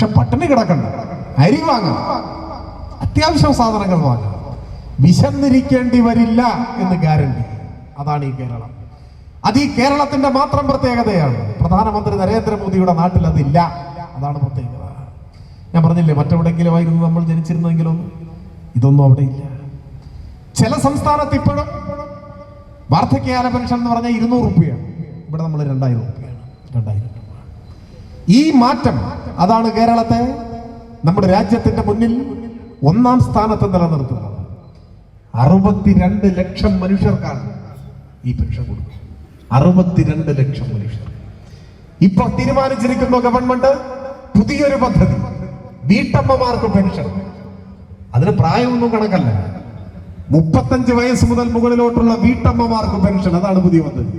പക്ഷെ പട്ടിണി കിടക്കണ്ട. അരി വാങ്ങണം. അത്യാവശ്യം സാധനങ്ങൾ വാങ്ങണം. വിശന്നിരിക്കേണ്ടി വരില്ല എന്ന് ഗ്യാരണ്ടി അതാണ് ഈ കേരളം. അത് ഈ കേരളത്തിന്റെ മാത്രം പ്രത്യേകതയാണ്. പ്രധാനമന്ത്രി നരേന്ദ്രമോദിയുടെ നാട്ടിൽ അതില്ല. അതാണ് പ്രത്യേകത. ഞാൻ പറഞ്ഞില്ലേ മറ്റെവിടെങ്കിലും ആയിരുന്നു നമ്മൾ ജനിച്ചിരുന്നെങ്കിലും? ഇതൊന്നും അവിടെ ഇല്ല. ചില സംസ്ഥാനത്ത് ഇപ്പോഴും വാർദ്ധക്യകാല പെൻഷൻ എന്ന് പറഞ്ഞാൽ ഇരുന്നൂറ് റുപ്യയാണ് ഇവിടെ നമ്മൾ രണ്ടായിരം റുപ്യയാണ് രണ്ടായിരം രൂപ. ഈ മാറ്റം അതാണ് കേരളത്തെ നമ്മുടെ രാജ്യത്തിന്റെ മുന്നിൽ ഒന്നാം സ്ഥാനത്ത് നിലനിർത്തുന്നത്. അറുപത്തിരണ്ട് ലക്ഷം മനുഷ്യർക്കാണ് ഈ പെൻഷൻ കൊടുക്കുന്നത് അറുപത്തിരണ്ട് ലക്ഷം മനുഷ്യർ. ഇപ്പൊ തീരുമാനിച്ചിരിക്കുന്ന ഗവൺമെന്റ് പുതിയൊരു പദ്ധതി വീട്ടമ്മമാർക്ക് പെൻഷൻ. അതിന് പ്രായമൊന്നും കണക്കല്ല. മുപ്പത്തഞ്ച് വയസ്സ് മുതൽ മുകളിലോട്ടുള്ള വീട്ടമ്മമാർക്ക് പെൻഷൻ അതാണ് പുതിയ പദ്ധതി.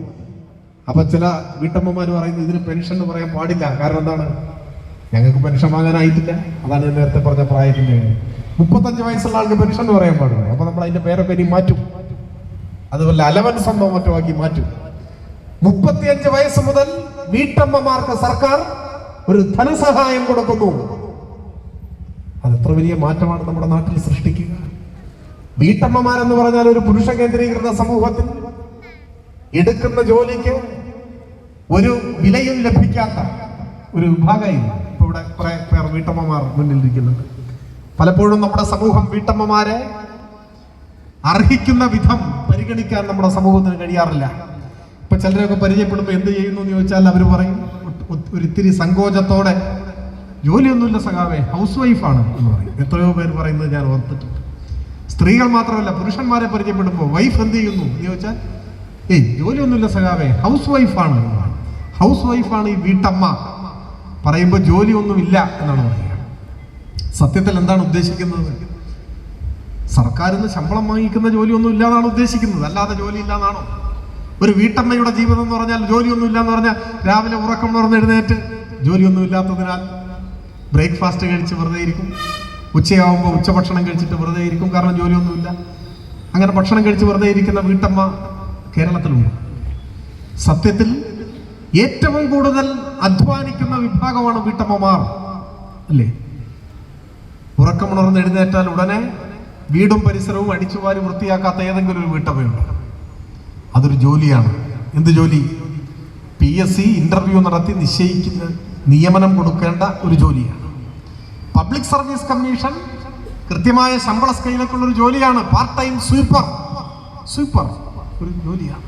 അപ്പൊ ചില വീട്ടമ്മമാർ പറയുന്നത് ഇതിന് പെൻഷൻ എന്ന് പറയാൻ പാടില്ല. കാരണം എന്താണ്? ഞങ്ങൾക്ക് പെൻഷൻ വാങ്ങാനായിട്ടില്ല. അതാണ് ഞാൻ നേരത്തെ പറഞ്ഞ പ്രായത്തിന്റെ മുപ്പത്തഞ്ച് വയസ്സുള്ള ആൾക്ക് പെൻഷൻ എന്ന് പറയാൻ പാടില്ല. അപ്പൊ നമ്മൾ അതിന്റെ പേരെ ഇനി മാറ്റും. അതുപോലെ അലവൻസ് എന്നോ മറ്റോ ആക്കി മാറ്റും. മുപ്പത്തിയഞ്ച് വയസ്സ് മുതൽ വീട്ടമ്മമാർക്ക് സർക്കാർ ഒരു ധനസഹായം കൊടുക്കുന്നു. അത് എത്ര വലിയ മാറ്റമാണ് നമ്മുടെ നാട്ടിൽ സൃഷ്ടിക്കുക. വീട്ടമ്മമാരെന്ന് പറഞ്ഞാൽ ഒരു പുരുഷ കേന്ദ്രീകൃത സമൂഹത്തിൽ എടുക്കുന്ന ജോലിക്ക് ഒരു വിലയും ലഭിക്കാത്ത ഒരു വിഭാഗമായിരുന്നു ഇവിടെ കുറെ പേർ വീട്ടമ്മമാർ മുന്നിൽ ഇരിക്കുന്നുണ്ട് പലപ്പോഴും നമ്മുടെ സമൂഹം വീട്ടമ്മമാരെ അർഹിക്കുന്ന വിധം പരിഗണിക്കാൻ നമ്മുടെ സമൂഹത്തിന് കഴിയാറില്ല. ഇപ്പൊ ചിലരൊക്കെ പരിചയപ്പെടുമ്പോൾ എന്ത് ചെയ്യുന്നു എന്ന് ചോദിച്ചാൽ അവർ പറയും ഒരിത്തിരി സങ്കോചത്തോടെ ജോലിയൊന്നുമില്ല സഖാവേ ഹൗസ് വൈഫാണ് എന്ന് പറയും. എത്രയോ പേര് പറയുന്നത് ഞാൻ ഓർത്തിട്ടുണ്ട്. സ്ത്രീകൾ മാത്രമല്ല പുരുഷന്മാരെ പരിചയപ്പെടുമ്പോൾ വൈഫ് എന്ത് ചെയ്യുന്നു? എന്ന് ചോദിച്ചാൽ ഏയ് ജോലിയൊന്നുമില്ല സഖാവേ ഹൗസ് വൈഫാണ്. ഹൗസ് വൈഫാണ് ഈ വീട്ടമ്മ. പറയുമ്പോൾ ജോലിയൊന്നുമില്ല എന്നാണ് പറയുക. സത്യത്തിൽ എന്താണ് ഉദ്ദേശിക്കുന്നത്? സർക്കാരിൽ നിന്ന് ശമ്പളം വാങ്ങിക്കുന്ന ജോലിയൊന്നും ഇല്ലാന്നാണ് ഉദ്ദേശിക്കുന്നത്. അല്ലാതെ ജോലി ഇല്ലാന്നാണോ ഒരു വീട്ടമ്മയുടെ ജീവിതം എന്ന് പറഞ്ഞാൽ ജോലിയൊന്നും ഇല്ലാന്ന് പറഞ്ഞാൽ രാവിലെ ഉറക്കം തുറന്ന് എഴുന്നേറ്റ് ജോലിയൊന്നും ഇല്ലാത്തതിനാൽ ബ്രേക്ക്ഫാസ്റ്റ് കഴിച്ച് വെറുതെ ഇരിക്കും. ഉച്ചയാവുമ്പോൾ ഉച്ചഭക്ഷണം കഴിച്ചിട്ട് വെറുതെ ഇരിക്കും കാരണം ജോലിയൊന്നുമില്ല. അങ്ങനെ ഭക്ഷണം കഴിച്ച് വെറുതെ ഇരിക്കുന്ന വീട്ടമ്മ കേരളത്തിലുണ്ട്. സത്യത്തിൽ ഏറ്റവും കൂടുതൽ അധ്വാനിക്കുന്ന വിഭാഗമാണ് വീട്ടമ്മമാർ. അല്ലേ? ഉറക്കമുണർന്ന് എഴുന്നേറ്റാൽ ഉടനെ വീടും പരിസരവും അടിച്ചുവാരി വൃത്തിയാക്കാത്ത ഏതെങ്കിലും ഒരു വീട്ടമ്മയുണ്ട്. അതൊരു ജോലിയാണ്. എന്ത് ജോലി? പി എസ് സി ഇന്റർവ്യൂ നടത്തി നിശ്ചയിക്കുന്ന നിയമനം കൊടുക്കേണ്ട ഒരു ജോലിയാണ്. പബ്ലിക് സർവീസ് കമ്മീഷൻ കൃത്യമായ ശമ്പള സ്കെയിലൊക്കെയുള്ള ഒരു ജോലിയാണ്. പാർട്ട് ടൈം സ്വീപ്പർ സ്വീപ്പർ ഒരു ജോലിയാണ്.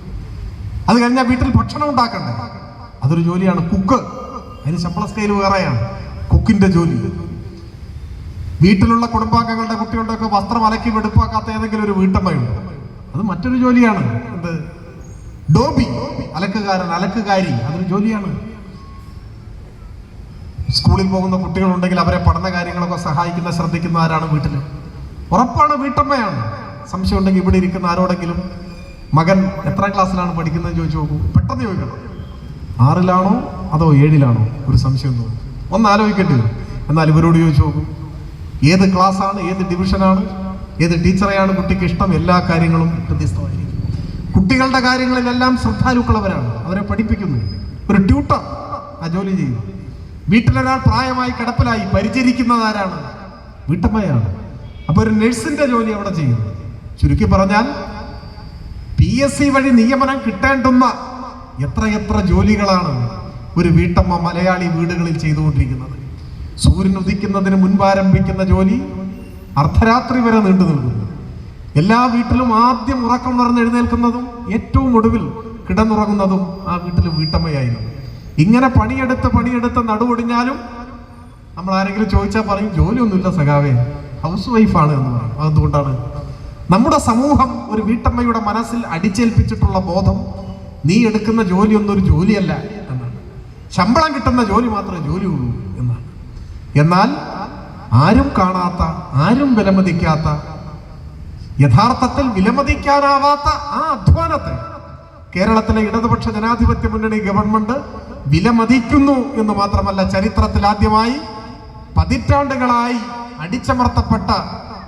അത് കഴിഞ്ഞാൽ വീട്ടിൽ ഭക്ഷണം ഉണ്ടാക്കണ്ടേ? അതൊരു ജോലിയാണ്. കുക്ക്. അതിന് ശമ്പള സ്കെയിൽ വേറെയാണ്. കുക്കിന്റെ ജോലി. വീട്ടിലുള്ള കുടുംബാംഗങ്ങളുടെ കുട്ടികളുടെ ഒക്കെ വസ്ത്രം അലക്കി വെടുപ്പാക്കാത്ത ഏതെങ്കിലും ഒരു വീട്ടമ്മയുണ്ട്. അത് മറ്റൊരു ജോലിയാണ്. എന്ത്? ഡോബി. അലക്കുകാരൻ അലക്കുകാരി. അതൊരു ജോലിയാണ്. സ്കൂളിൽ പോകുന്ന കുട്ടികളുണ്ടെങ്കിൽ അവരെ പഠന കാര്യങ്ങളൊക്കെ സഹായിക്കുന്ന ശ്രദ്ധിക്കുന്ന ആരാണ് വീട്ടിൽ ഉറപ്പാണ് വീട്ടമ്മയാണ്. സംശയം ഉണ്ടെങ്കിൽ ഇവിടെ ഇരിക്കുന്ന ആരോടെങ്കിലും മകൻ എത്ര ക്ലാസ്സിലാണ് പഠിക്കുന്നത് ചോദിച്ചു നോക്കൂ. പെട്ടെന്ന് ചോദിക്കണം. ആറിലാണോ അതോ ഏഴിലാണോ? ഒരു സംശയം തോന്നും ഒന്ന് ആലോചിക്കേണ്ടി വരും. എന്നാൽ ഇവരോട് ചോദിച്ചു നോക്കും. ഏത് ക്ലാസ്സാണ്? ഏത് ഡിവിഷനാണ്? ഏത് ടീച്ചറെയാണ്? കുട്ടിക്ക് ഇഷ്ടം എല്ലാ കാര്യങ്ങളും വ്യത്യസ്തമായിരിക്കും. കുട്ടികളുടെ കാര്യങ്ങളിലെല്ലാം ശ്രദ്ധാലുക്കളവരാണ്. അവരെ പഠിപ്പിക്കുന്നു. ഒരു ട്യൂട്ടർ ആ ജോലി ചെയ്യുന്നു. വീട്ടിലൊരാൾ പ്രായമായി കിടപ്പിലായി പരിചരിക്കുന്നത് ആരാണ് വീട്ടമ്മയാണ്. അപ്പൊ ഒരു നഴ്സിന്റെ ജോലി അവിടെ ചെയ്യുന്നു. ചുരുക്കി പറഞ്ഞാൽ പി എസ് സി വഴി നിയമനം കിട്ടേണ്ടുന്ന എത്ര എത്ര ജോലികളാണ് ഒരു വീട്ടമ്മ മലയാളി വീടുകളിൽ ചെയ്തുകൊണ്ടിരിക്കുന്നത്? സൂര്യൻ ഉദിക്കുന്നതിന് മുൻപ് ആരംഭിക്കുന്ന ജോലി അർദ്ധരാത്രി വരെ നീണ്ടു നിൽക്കുന്നു. എല്ലാ വീട്ടിലും ആദ്യം ഉറക്കം നിറഞ്ഞ് എഴുന്നേൽക്കുന്നതും ഏറ്റവും ഒടുവിൽ കിടന്നുറങ്ങുന്നതും ആ വീട്ടിലെ വീട്ടമ്മയായിരുന്നു. ഇങ്ങനെ പണിയെടുത്ത് പണിയെടുത്ത് നടുവൊടിഞ്ഞാലും നമ്മൾ ആരെങ്കിലും ചോദിച്ചാൽ പറയും ജോലിയൊന്നുമില്ല സഖാവേ ഹൗസ് വൈഫാണ് എന്ന് പറയും. അതെന്തുകൊണ്ടാണ് നമ്മുടെ സമൂഹം ഒരു വീട്ടമ്മയുടെ മനസ്സിൽ അടിച്ചേൽപ്പിച്ചിട്ടുള്ള ബോധം നീ എടുക്കുന്ന ജോലി ഒന്നും ഒരു ജോലിയല്ല എന്നാണ്. ശമ്പളം കിട്ടുന്ന ജോലി മാത്രമേ ജോലിയുള്ളൂ എന്നാണ്. എന്നാൽ ആരും കാണാത്ത ആരും വിലമതിക്കാത്ത യഥാർത്ഥത്തിൽ വിലമതിക്കാനാവാത്ത ആ അധ്വാനത്തെ കേരളത്തിലെ ഇടതുപക്ഷ ജനാധിപത്യ മുന്നണി ഗവൺമെന്റ് വിലമതിക്കുന്നു എന്ന് മാത്രമല്ല ചരിത്രത്തിൽ ആദ്യമായി പതിറ്റാണ്ടുകളായി അടിച്ചമർത്തപ്പെട്ട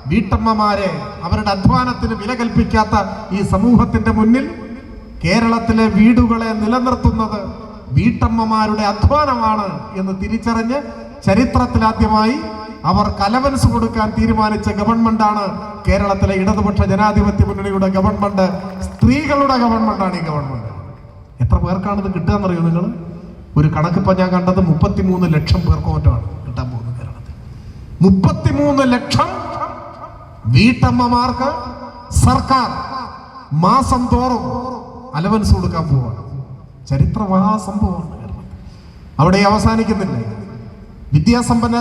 വീട്ടമ്മമാരെ അവരുടെ അധ്വാനത്തിന് വില കൽപ്പിക്കാത്ത ഈ സമൂഹത്തിന്റെ മുന്നിൽ കേരളത്തിലെ വീടുകളെ നിലനിർത്തുന്നത് വീട്ടമ്മമാരുടെ അധ്വാനമാണ് എന്ന് തിരിച്ചറിഞ്ഞ് ചരിത്രത്തിലാദ്യമായി അവർ കലവൻസ് കൊടുക്കാൻ തീരുമാനിച്ച ഗവൺമെന്റാണ് കേരളത്തിലെ ഇടതുപക്ഷ ജനാധിപത്യ മുന്നണിയുടെ ഗവൺമെന്റ്. സ്ത്രീകളുടെ ഗവൺമെന്റാണ് ഈ ഗവൺമെന്റ്. എത്ര പേർക്കാണ് കിട്ടുക എന്നറിയോ നിങ്ങൾ? ഒരു കണക്കിപ്പോൾ ഞാൻ കണ്ടത് മുപ്പത്തിമൂന്ന് ലക്ഷം പേർക്ക് മറ്റാണ് കിട്ടാൻ പോകുന്നത് കേരളത്തിൽ. മുപ്പത്തിമൂന്ന് ലക്ഷം വീട്ടമ്മമാർക്ക് സർക്കാർ മാസം തോറും അലവൻസ് കൊടുക്കാൻ പോവാണ്. ചരിത്ര മഹാസംഭവമാണ് അവിടെ അവസാനിക്കുന്നില്ല. വിദ്യാസമ്പന്ന